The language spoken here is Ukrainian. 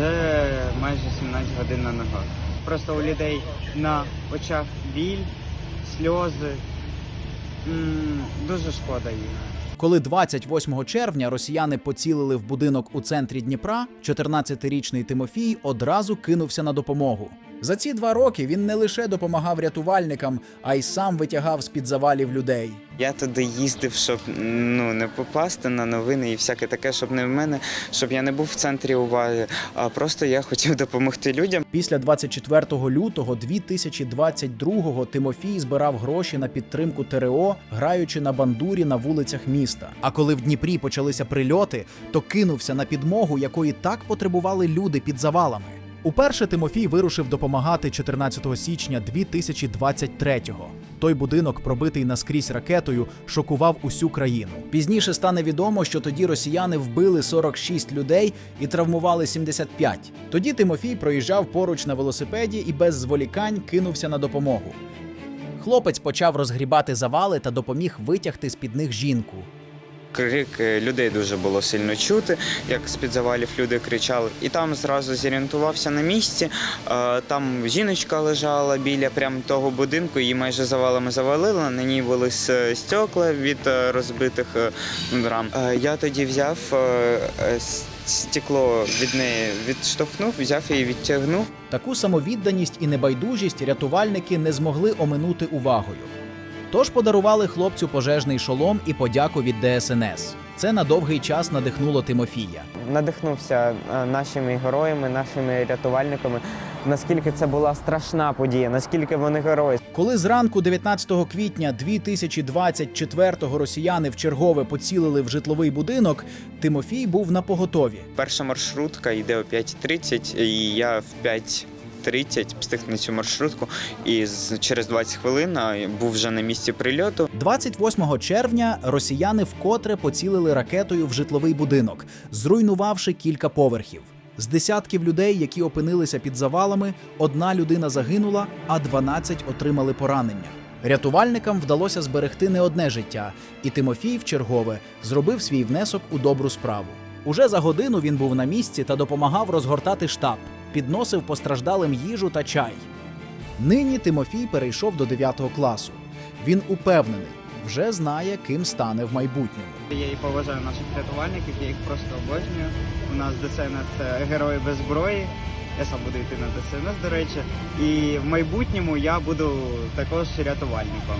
Вже майже 17 годин на ногах. Просто у людей на очах біль, сльози. Дуже шкода їм. Коли 28 червня росіяни поцілили в будинок у центрі Дніпра, 14-річний Тимофій одразу кинувся на допомогу. За ці два роки він не лише допомагав рятувальникам, а й сам витягав з-під завалів людей. Я туди їздив, щоб ну не попасти на новини і всяке таке, щоб не в мене, щоб я не був в центрі уваги, а просто я хотів допомогти людям. Після 24 лютого 2022-го Тимофій збирав гроші на підтримку ТРО, граючи на бандурі на вулицях міста. А коли в Дніпрі почалися прильоти, то кинувся на підмогу, якої так потребували люди під завалами. Уперше Тимофій вирушив допомагати 14 січня 2023-го. Той будинок, пробитий наскрізь ракетою, шокував усю країну. Пізніше стане відомо, що тоді росіяни вбили 46 людей і травмували 75. Тоді Тимофій проїжджав поруч на велосипеді і без зволікань кинувся на допомогу. Хлопець почав розгрібати завали та допоміг витягти з під них жінку. Крик е, людей дуже було сильно чути, як з-під завалів люди кричали. І там зразу зорієнтувався на місці. Е, Там жіночка лежала біля прям того будинку, її майже завалами завалило. На ній були стекла від е, розбитих рам. Е, Я тоді взяв стекло від неї, відштовхнув, взяв її, відтягнув. Таку самовідданість і небайдужість рятувальники не змогли оминути увагою. Тож подарували хлопцю пожежний шолом і подяку від ДСНС. Це на довгий час надихнуло Тимофія. надихнувся е, нашими героями, нашими рятувальниками. Наскільки це була страшна подія, наскільки вони герої. Коли зранку 19 квітня 2024-го росіяни вчергове поцілили в житловий будинок, Тимофій був на поготові. Перша маршрутка йде о 5.30, і я в 5.30 встиг на цю маршрутку. І через 20 хвилин був вже на місці прильоту. 28 червня росіяни вкотре поцілили ракетою в житловий будинок, зруйнувавши кілька поверхів. З десятків людей, які опинилися під завалами, одна людина загинула, а 12 отримали поранення. Рятувальникам вдалося зберегти не одне життя, і Тимофій вчергове зробив свій внесок у добру справу. Уже за годину він був на місці та допомагав розгортати штаб, підносив постраждалим їжу та чай. Нині Тимофій перейшов до 9 класу. Він упевнений, вже знає, ким стане в майбутньому. Я і поважаю наших рятувальників, я їх просто обожнюю. У нас ДСНС це герої без зброї. Я сам буду йти на ДСНС, до речі. І в майбутньому я буду також рятувальником.